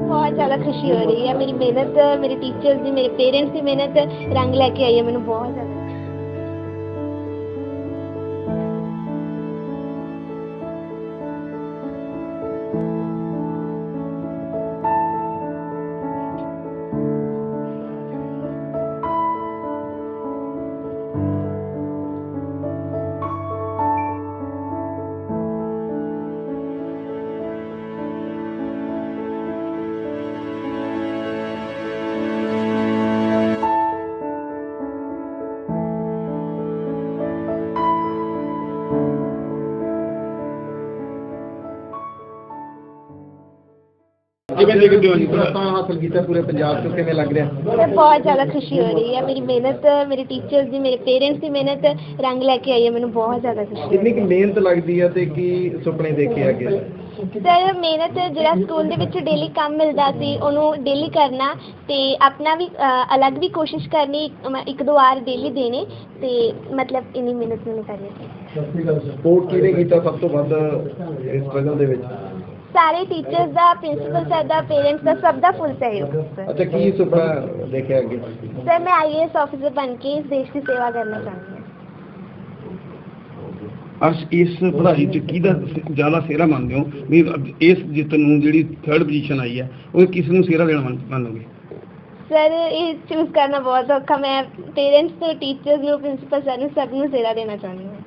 ਬਹੁਤ ਜ਼ਿਆਦਾ ਖੁਸ਼ੀ ਹੋ ਰਹੀ ਹੈ। ਮੇਰੀ ਮਿਹਨਤ, ਮੇਰੇ ਟੀਚਰਸ ਦੀ, ਮੇਰੇ ਪੇਰੈਂਟਸ ਦੀ ਮਿਹਨਤ ਰੰਗ ਲੈ ਕੇ ਆਈ ਹੈ। ਮੈਨੂੰ ਬਹੁਤ ਜ਼ਿਆਦਾ ਕਿਵੇਂ ਦੇਖਦੇ ਹੋ ਜੀ? ਤਾਂ ਹਾਸਲ ਕੀਤਾ ਪੂਰੇ ਪੰਜਾਬ 'ਚ ਕਿਵੇਂ ਲੱਗ ਰਿਹਾ? ਮੈਨੂੰ ਬਹੁਤ ਜ਼ਿਆਦਾ ਖੁਸ਼ੀ ਹੋ ਰਹੀ ਹੈ। ਮੇਰੀ ਮਿਹਨਤ ਮੇਰੇ ਟੀਚਰਸ ਦੀ ਮੇਰੇ ਪੇਰੈਂਟਸ ਦੀ ਮਿਹਨਤ ਰੰਗ ਲੈ ਕੇ ਆਈ ਹੈ। ਮੈਨੂੰ ਬਹੁਤ ਜ਼ਿਆਦਾ ਖੁਸ਼ੀ ਹੋ ਰਹੀ ਕਿੰਨੀ ਕੁ ਮਿਹਨਤ ਲੱਗਦੀ ਹੈ ਤੇ ਕੀ ਸੁਪਨੇ ਦੇਖੇ ਅੱਗੇ? ਹੈ ਸਰ ਮਿਹਨਤ ਜਿਹੜਾ ਸਕੂਲ ਦੇ ਵਿੱਚ ਡੇਲੀ ਕੰਮ ਮਿਲਦਾ ਸੀ ਉਹਨੂੰ ਡੇਲੀ ਕਰਨਾ ਤੇ ਆਪਣਾ ਵੀ ਅ, ਅਲੱਗ ਵੀ ਕੋਸ਼ਿਸ਼ ਕਰਨੀ ਇੱਕ- ਇੱਕ ਦੋ ਵਾਰ ਡੇਲੀ ਦੇਣੇ ਤੇ ਮਤਲਬ ਇੰਨੀ ਮਿਹਨਤ ਮੈਨੂੰ ਕਰਨੀ ਸੀ। ਸਪੋਰਟ ਕਿਹਨੇ ਕੀਤਾ ਸਭ ਤੋਂ ਵੱਧ ਇਸ ਸਟਰਗਲ ਦੇ ਵਿੱਚ? ਸਾਰੇ ਟੀਚਰਸ ਦਾ ਪ੍ਰਿੰਸੀਪਲ ਸਰ ਦਾ ਪੇਰੈਂਟਸ ਦਾ ਸਭ ਦਾ ਫੁੱਲ ਸਹਿਯੋਗ ਸਰ ਅੱਛਾ ਕੀ ਸੁਪਨਾ ਦੇਖਿਆ ਅੱਗੇ? ਸਰ ਮੈਂ ਆਈਏਐਸ ਆਫੀਸਰ ਬਣ ਕੇ ਇਸ ਦੇਸ਼ ਦੀ ਸੇਵਾ ਕਰਨਾ ਚਾਹੁੰਦੀ ਹਾਂ। ਅਰਸ਼ ਇਸ ਪੜ੍ਹਾਈ ਚ ਕਿਹਦਾ ਜ਼ਿਆਦਾ ਸਿਹਰਾ ਮੰਨਦੇ ਹੋ? ਵੀ ਇਸ ਜਿੱਤ ਨੂੰ ਜਿਹੜੀ ਥਰਡ ਪੋਜੀਸ਼ਨ ਆਈ ਹੈ ਉਹ ਕਿਸ ਨੂੰ ਸਿਹਰਾ ਦੇਣਾ ਮੰਨ- ਮੰਨੋਗੇ? ਸਰ ਇਹ ਚੂਜ਼ ਕਰਨਾ ਬਹੁਤ ਔਖਾ। ਮੈਂ ਪੇਰੈਂਟਸ ਤੋਂ ਟੀਚਰਸ ਨੂੰ ਪ੍ਰਿੰਸੀਪਲ ਸਰ ਨੂੰ ਸਭ ਨੂੰ ਸੇਵਾ ਦੇਣਾ ਚਾਹੁੰਦੀ ਹਾਂ।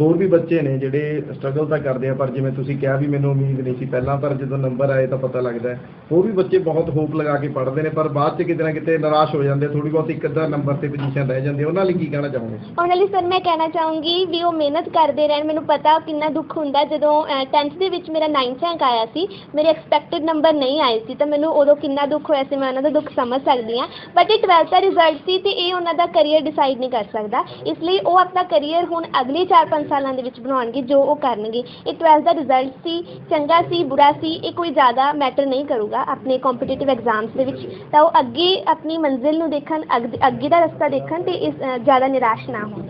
ਹੋਰ ਵੀ ਬੱਚੇ ਨੇ ਜਿਹੜੇ ਸਟਰਗਲ ਤਾਂ ਕਰਦੇ ਆ, ਪਰ ਜਿਵੇਂ ਤੁਸੀਂ ਕਿਹਾ ਵੀ ਮੈਨੂੰ ਉਮੀਦ ਨਹੀਂ ਸੀ ਪਹਿਲਾਂ, ਪਰ ਜਦੋਂ ਨੰਬਰ ਆਏ ਤਾਂ ਪਤਾ ਲੱਗਦਾ ਹੋਰ ਵੀ ਬੱਚੇ ਬਹੁਤ ਹੋਪ ਲਗਾ ਕੇ ਪੜ੍ਹਦੇ ਨੇ, ਪਰ ਬਾਅਦ 'ਚ ਕਿਤੇ ਨਾ ਕਿਤੇ ਨਿਰਾਸ਼ ਹੋ ਜਾਂਦੇ ਥੋੜੀ ਬਹੁਤ ਇੱਕ ਅੱਧਾ ਨੰਬਰ ਤੇ ਪੋਜੀਸ਼ਨ ਰਹਿ ਜਾਂਦੀ ਉਹਨਾਂ ਲਈ ਕੀ ਕਹਿਣਾ ਚਾਹੋਗੇ? ਉਹਨਾਂ ਲਈ ਸਰ ਮੈਂ ਕਹਿਣਾ ਚਾਹੂੰਗੀ ਵੀ ਉਹ ਮਿਹਨਤ ਕਰਦੇ ਰਹਿਣ। ਮੈਨੂੰ ਪਤਾ ਕਿੰਨਾ ਦੁੱਖ ਹੁੰਦਾ ਜਦੋਂ 10th ਦੇ ਵਿੱਚ ਮੇਰਾ 9th ਰੈਂਕ ਆਇਆ ਸੀ, ਮੇਰੇ ਐਕਸਪੈਕਟਡ ਨੰਬਰ ਨਹੀਂ ਆਏ ਸੀ, ਤਾਂ ਮੈਨੂੰ ਉਦੋਂ ਕਿੰਨਾ ਦੁੱਖ ਹੋਇਆ ਸੀ, ਮੈਂ ਉਹਨਾਂ ਦਾ ਦੁੱਖ ਸਮਝ ਸਕਦੀ ਹਾਂ। ਬਟ ਇਹ 12th ਦਾ ਰਿਜ਼ਲਟ ਸੀ ਤੇ ਇਹ ਉਹਨਾਂ ਦਾ ਕੈਰੀਅਰ ਡਿਸਾਈਡ ਨਹੀਂ ਕਰ ਸਕਦਾ। ਇਸ ਲਈ ਉਹ ਆਪਣਾ ਕੈਰੀਅਰ ਹੁਣ ਅਗਲੇ 4-5 ਸਾਲਾਂ ਦੇ ਵਿੱਚ ਬਣਾਉਣਗੇ, ਜੋ ਉਹ ਕਰਨਗੇ। ਇਹ 12th ਦਾ ਰਿਜ਼ਲਟ ਸੀ, ਚੰਗਾ ਸੀ, ਬੁਰਾ ਸੀ, ਇਹ ਕੋਈ ਜ਼ਿਆਦਾ ਮੈਟਰ ਨਹੀਂ ਕਰੂਗਾ ਆਪਣੇ ਕੰਪੀਟੀਟਿਵ ਐਗਜ਼ਾਮਸ ਦੇ ਵਿੱਚ। ਤਾਂ ਉਹ ਅੱਗੇ ਆਪਣੀ ਮੰਜ਼ਿਲ ਨੂੰ ਦੇਖਣ, ਅੱਗ- ਅੱਗੇ ਦਾ ਰਸਤਾ ਦੇਖਣ ਤੇ ਇਸ ਜ਼ਿਆਦਾ ਨਿਰਾਸ਼ ਨਾ ਹੋਣ।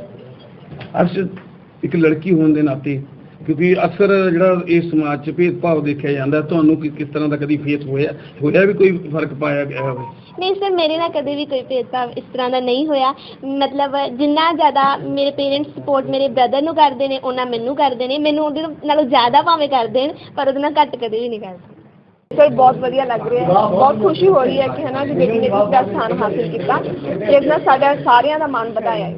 ਅਰਸ਼, ਇੱਕ ਲੜਕੀ ਹੋਣ ਦੇ ਨਾਤੇ ਕਿਉਂਕਿ ਅਕਸਰ ਜਿਹੜਾ ਇਸ ਸਮਾਜ 'ਚ ਭੇਦਭਾਵ ਦੇਖਿਆ ਜਾਂਦਾ ਤੁਹਾਨੂੰ ਕਿ- ਕਿਸ ਤਰ੍ਹਾਂ ਦਾ ਕਦੀ ਫੇਸ ਹੋਇਆ ਹੋਇਆ ਵੀ ਕੋਈ ਫ਼ਰਕ ਪਾਇਆ ਗਿਆ ਹੋਵੇ? ਨਹੀਂ ਸਰ ਮੇਰੇ ਨਾਲ ਕਦੇ ਵੀ ਕੋਈ ਭੇਦਭਾਵ ਇਸ ਤਰ੍ਹਾਂ ਦਾ ਨਹੀਂ ਹੋਇਆ। ਮਤਲਬ ਜਿੰਨਾ ਜ਼ਿਆਦਾ ਮੇਰੇ ਪੇਰੈਂਟਸ ਸਪੋਰਟ ਮੇਰੇ ਬ੍ਰਦਰ ਨੂੰ ਕਰਦੇ ਨੇ ਉਹਨਾਂ ਮੈਨੂੰ ਕਰਦੇ ਨੇ। ਮੈਨੂੰ ਉਹਦੇ ਨਾਲੋਂ ਜ਼ਿਆਦਾ ਭਾਵੇਂ ਕਰ ਦੇਣ ਪਰ ਉਹਦੇ ਨਾਲ ਘੱਟ ਕਦੇ ਵੀ ਨਹੀਂ ਕਰਦੇ। ਸਰ ਬਹੁਤ ਵਧੀਆ ਲੱਗ ਰਿਹਾ ਹੈ। ਬਹੁਤ ਖੁਸ਼ੀ ਹੋ ਰਹੀ ਹੈ ਕਿ ਹਨਾ ਜੀ ਬੇਟੀ ਨੇ ਦੂਸਰਾ ਸਥਾਨ ਹਾਸਿਲ ਕੀਤਾ ਜਿਸ ਨਾਲ ਸਾਡਾ ਸਾਰਿਆਂ ਦਾ ਮਾਣ ਵਧਾਇਆ ਹੈ।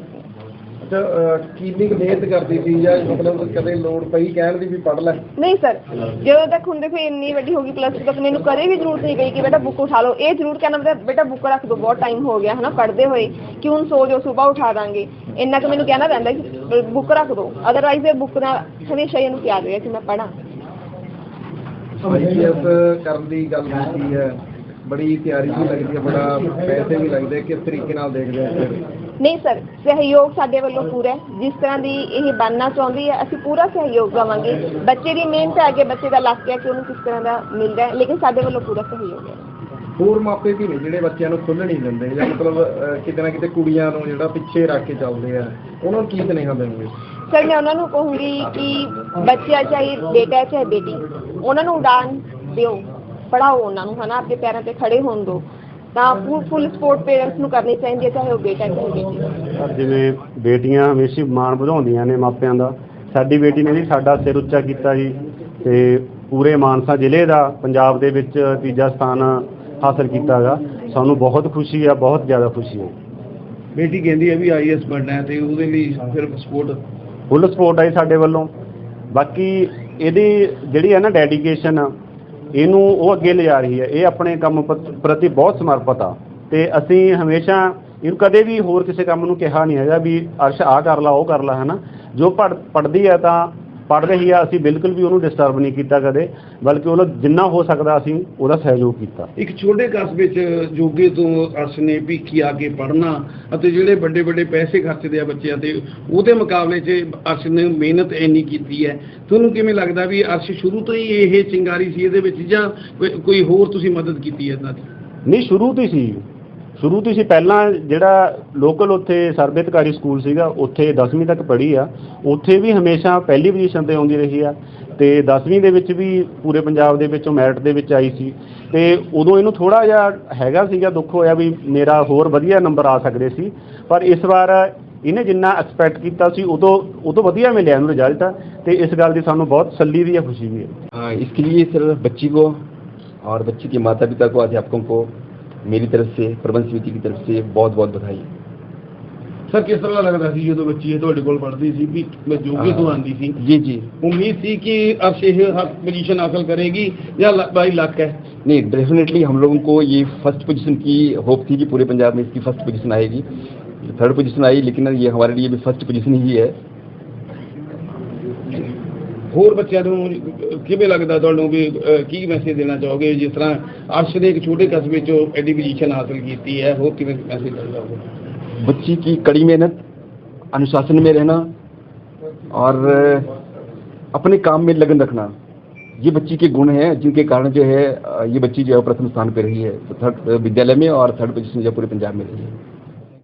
ਕਿੰਨੀ ਮਿਹਨਤ ਕਰਦੀ ਸੀ ਜਾਂ ਮਤਲਬ ਕਦੇ ਲੋੜ ਪਈ ਕਹਿਣ ਦੀ ਵੀ ਪੜ੍ਹ ਲੈ। ਨਹੀਂ ਸਰ ਜਦੋਂ ਤੱਕ ਹੁੰਦੇ ਫਿਰ ਇੰਨੀ ਵੱਡੀ ਹੋ ਗਈ ਪਲੱਸ ਤੱਕ ਮੈਨੂੰ ਕਦੇ ਵੀ ਜ਼ਰੂਰਤ ਨਹੀਂ ਪਈ ਕਿ ਬੇਟਾ ਬੁੱਕ ਉਠਾ ਲਓ। ਇਹ ਜ਼ਰੂਰ ਕਹਿਣਾ ਬੇਟਾ ਬੇਟਾ ਬੁੱਕ ਰੱਖ ਦਿਓ ਬਹੁਤ ਟਾਈਮ ਹੋ ਗਿਆ ਹਨਾ ਪੜ੍ਹਦੇ ਹੋਏ। ਕਿ ਹੁਣ ਸੋ ਜਾਓ ਸਵੇਰ ਉਠਾ ਦਾਂਗੇ। ਇੰਨਾ ਕੁ ਮੈਨੂੰ ਕਹਿਣਾ ਪੈਂਦਾ ਕਿ ਬੁੱਕ ਰੱਖ ਦਿਓ ਅਦਰਵਾਈਜ਼ ਇਹ ਬੁੱਕ ਨਾਲ ਹਮੇਸ਼ਾ ਇਹਨੂੰ ਪਿਆਰ ਰਿਹਾ ਕਿ ਮੈਂ ਪੜ੍ਹਾਂ। ਆਈਪੀਐਸ ਕਰਨ ਦੀ ਗੱਲ ਕੀਤੀ ਹੈ। ਬੜੀ ਤਿਆਰੀ ਵੀ ਲੱਗਦੀ ਹੈ ਬੜਾ ਪੈਸੇ ਵੀ ਲੱਗਦੇ। ਕਿਸ ਤਰੀਕੇ ਨਾਲ ਦੇਖਦੇ ਹੋ ਨਹੀਂ ਸਰ ਸਹਿਯੋਗ ਸਾਡੇ ਵੱਲੋਂ ਪੂਰਾ ਹੈ। ਜਿਸ ਤਰ੍ਹਾਂ ਦੀ ਇਹ ਬਣਨਾ ਚਾਹੁੰਦੀ ਹੈ ਅਸੀਂ ਪੂਰਾ ਸਹਿਯੋਗ ਦੇਵਾਂਗੇ। ਬੱਚੇ ਦੀ ਮਿਹਨਤ ਹੈ ਅੱਗੇ ਬੱਚੇ ਦਾ ਲੱਕ ਹੈ ਕਿ ਉਹਨੂੰ ਕਿਸ ਤਰ੍ਹਾਂ ਦਾ ਮਿਲਦਾ ਹੈ ਲੇਕਿਨ ਸਾਡੇ ਵੱਲੋਂ ਪੂਰਾ ਸਹਿਯੋਗ ਹੈ। ਹੋਰ ਮਾਪੇ ਵੀ ਨੇ ਜਿਹੜੇ ਬੱਚਿਆਂ ਨੂੰ ਖੁੱਲ੍ਹ ਨਹੀਂ ਦਿੰਦੇ ਜਾਂ ਮਤਲਬ ਅਹ, ਕਿਤੇ ਨਾ ਕਿਤੇ ਕੁੜੀਆਂ ਨੂੰ ਜਿਹੜਾ ਪਿੱਛੇ ਰੱਖ ਕੇ ਚੱਲਦੇ ਆ ਉਹਨਾਂ ਨੂੰ ਕੀ ਸੁਨੇਹਾ ਦੇਣਗੇ ਸਰ ਮੈਂ ਉਹਨਾਂ ਨੂੰ ਕਹੂੰਗੀ ਕਿ ਬੱਚਾ ਚਾਹੇ ਬੇਟਾ ਹੈ ਚਾਹੇ ਬੇਟੀ ਉਹਨਾਂ ਨੂੰ ਉਡਾਨ ਦਿਓ ਪੜਾਓ ਉਹਨਾਂ ਨੂੰ ਹਨਾ? ਆਪਣੇ ਪੈਰਾਂ ਤੇ ਖੜੇ ਹੋਣ ਦਿਓ। ਤਾਂ ਫੁੱਲ ਸਪੋਰਟ ਪੇਰੈਂਟਸ ਨੂੰ ਕਰਨੀ ਚਾਹੀਦੀ ਹੈ ਚਾਹੇ ਉਹ ਬੇਟਾ ਹੈ ਚਾਹੇ ਬੇਟੀ ਪਰ ਜਿਵੇਂ ਬੇਟੀਆਂ ਹਮੇਸ਼ਾ ਮਾਣ ਵਧਾਉਂਦੀਆਂ ਨੇ ਮਾਪਿਆਂ ਦਾ ਸਾਡੀ ਬੇਟੀ ਨੇ ਵੀ ਸਾਡਾ ਸਿਰ ਉੱਚਾ ਕੀਤਾ ਜੀ ਤੇ ਪੂਰੇ ਮਾਨਸਾ ਜ਼ਿਲ੍ਹੇ ਦਾ ਪੰਜਾਬ ਦੇ ਵਿੱਚ ਤੀਜਾ ਸਥਾਨ ਹਾਸਲ ਕੀਤਾਗਾ ਸਾਨੂੰ ਬਹੁਤ ਖੁਸ਼ੀ ਆ ਬਹੁਤ ਜ਼ਿਆਦਾ ਖੁਸ਼ੀ ਹੈ ਬੇਟੀ ਕਹਿੰਦੀ ਹੈ ਵੀ ਆਈਐਸ ਬਣਨਾ ਹੈ ਤੇ ਉਹਦੇ ਲਈ ਫਿਰ ਸਪੋਰਟ ਫੁੱਲ ਸਪੋਰਟ ਹੈ ਜੀ ਸਾਡੇ ਵੱਲੋਂ। ਬਾਕੀ ਇਹਦੀ ਜਿਹੜੀ ਹੈ ਨਾ ਡੈਡੀਕੇਸ਼ਨ ਇਹਨੂੰ ਉਹ ਅੱਗੇ ਲਿਜਾ ਰਹੀ ਹੈ। ਇਹ ਆਪਣੇ ਕੰਮ ਪ੍ਰਤੀ ਬਹੁਤ ਸਮਰਪਿਤ ਆ। ਤੇ ਅਸੀਂ ਹਮੇਸ਼ਾ ਇਹਨੂੰ ਕਦੇ ਵੀ ਹੋਰ ਕਿਸੇ ਕੰਮ ਨੂੰ ਕਿਹਾ ਨਹੀਂ ਹੈਗਾ ਵੀ ਅਰਸ਼ ਆ ਕਰ ਲਾ, ਉਹ ਕਰ ਲਾ, ਹਨਾ। ਜੋ ਪੜ ਪੜਦੀ ਹੈ ਤਾਂ ਪੜ ਰਹੀ ਆ ਅਸੀਂ ਬਿਲਕੁਲ ਵੀ ਉਹਨੂੰ ਡਿਸਟਰਬ ਨਹੀਂ ਕੀਤਾ ਕਦੇ ਬਲਕਿ ਉਹਦਾ ਜਿੰਨਾ ਹੋ ਸਕਦਾ ਅਸੀਂ ਉਹਦਾ ਸਹਿਯੋਗ ਕੀਤਾ। ਇੱਕ ਛੋਟੇ ਕਸਬੇ 'ਚ ਜੋਗੇ ਤੋਂ ਅਰਸ਼ ਨੇ ਭੀਖੀ ਆ ਕੇ ਪੜ੍ਹਨਾ ਅਤੇ ਜਿਹੜੇ ਵੱਡੇ ਵੱਡੇ ਪੈਸੇ ਖਰਚਦੇ ਆ ਬੱਚਿਆਂ ਤੇ ਉਹਦੇ ਮੁਕਾਬਲੇ 'ਚ ਅਰਸ਼ ਨੇ ਮਿਹਨਤ ਇੰਨੀ ਕੀਤੀ ਹੈ। ਤੁਹਾਨੂੰ ਕਿਵੇਂ ਲੱਗਦਾ ਵੀ ਅਰਸ਼ ਸ਼ੁਰੂ ਤੋਂ ਹੀ ਇਹ ਚਿੰਗਾਰੀ ਸੀ ਇਹਦੇ ਵਿੱਚ ਜਾਂ ਕੋਈ- ਕੋਈ ਹੋਰ ਤੁਸੀਂ ਮਦਦ ਕੀਤੀ ਹੈ ਇਹਨਾਂ ਦੀ? ਨਹੀਂ ਸ਼ੁਰੂ ਤੋਂ ਹੀ ਸੀ। ਸ਼ੁਰੂ ਤੋਂ ਹੀ ਸੀ ਪਹਿਲਾਂ ਜਿਹੜਾ ਲੋਕਲ ਉੱਥੇ ਸਰਬਿਤਕਾਰੀ ਸਕੂਲ ਸੀਗਾ ਉੱਥੇ 10ਵੀਂ ਤੱਕ ਪੜ੍ਹੀ ਆ ਉੱਥੇ ਵੀ ਹਮੇਸ਼ਾ ਪਹਿਲੀ ਪੋਜੀਸ਼ਨ ਤੇ ਆਉਂਦੀ ਰਹੀ ਆ ਤੇ 10ਵੀਂ ਦੇ ਵਿੱਚ ਵੀ ਪੂਰੇ ਪੰਜਾਬ ਦੇ ਵਿੱਚੋਂ ਮੈਰਿਟ ਦੇ ਵਿੱਚ ਆਈ ਸੀ ਤੇ ਉਦੋਂ ਇਹਨੂੰ ਥੋੜਾ ਜਿਹਾ ਹੈਗਾ ਸੀਗਾ ਦੁੱਖ ਹੋਇਆ ਵੀ ਮੇਰਾ ਹੋਰ ਵਧੀਆ ਨੰਬਰ ਆ ਸਕਦੇ ਸੀ ਪਰ ਇਸ ਵਾਰ ਇਹਨੇ ਜਿੰਨਾ ਐਕਸਪੈਕਟ ਕੀਤਾ ਸੀ ਉਦੋਂ ਉਦੋਂ ਵਧੀਆ ਮਿਲਿਆ ਇਹਨੂੰ ਰਿਜ਼ਲਟ ਤੇ ਇਸ ਗੱਲ ਦੀ ਸਾਨੂੰ ਬਹੁਤ ਤਸੱਲੀ ਵੀ ਹੈ ਖੁਸ਼ੀ ਵੀ ਹੈ हाँ, इसके लिए सर बच्ची को और बच्ची के माता पिता को अध्यापकों को मेरी तरफ से प्रबंध समिति की तरफ से बहुत बहुत बधाई ਸਰ ਕਿਸ ਤਰ੍ਹਾਂ ਲੱਗਦਾ ਸੀ ਜਦੋਂ ਬੱਚੀ ਇਹ ਤੁਹਾਡੇ ਕੋਲ ਪੜ੍ਹਦੀ ਸੀ ਵੀ ਮੈਂ ਜੋਗੀ ਤੋਂ ਆਂਦੀ ਸੀ जी जी ਉਮੀਦ ਸੀ ਕਿ ਅਰਸ਼ ਇਹ ਪੋਜੀਸ਼ਨ ਹਾਸਲ ਕਰੇਗੀ ਜਾਂ ਲ- ਬਾਈ ਲੱਕ ਹੈ नहीं डेफिनेटली हम लोगों को ये फर्स्ट पोजीशन की होप थी कि पूरे पंजाब में इसकी फर्स्ट पोजीशन आएगी थर्ड पोजीशन आई लेकिन ये हमारे लिए भी फर्स्ट पोजीशन ही है ਹੋਰ ਬੱਚਿਆਂ ਨੂੰ ਅਹ, ਕਿਵੇਂ ਲੱਗਦਾ ਤੁਹਾਨੂੰ ਵੀ ਅਹ, ਕੀ ਮੈਸੇਜ ਦੇਣਾ ਚਾਹੋਗੇ ਜਿਸ ਤਰ੍ਹਾਂ ਅਰਸ਼ ਨੇ ਇੱਕ ਛੋਟੇ ਕਸਬੇ ਚੋਂ ਐਡੀ ਪੋਜੀਸ਼ਨ ਹਾਸਲ ਕੀਤੀ ਹੈ ਹੋਰ ਕਿਵੇਂ ਮੈਸੇਜ ਦੇਣਾ ਚਾਹੋਗੇ बच्ची की कड़ी मेहनत अनुशासन में रहना और अपने काम में लगन रखना ये बच्ची के गुण हैं जिनके कारण जो है ये बच्ची जो है प्रथम स्थान पे रही है थर्ड विद्यालय में और थर्ड पोजीशन जो है पूरे पंजाब में रही है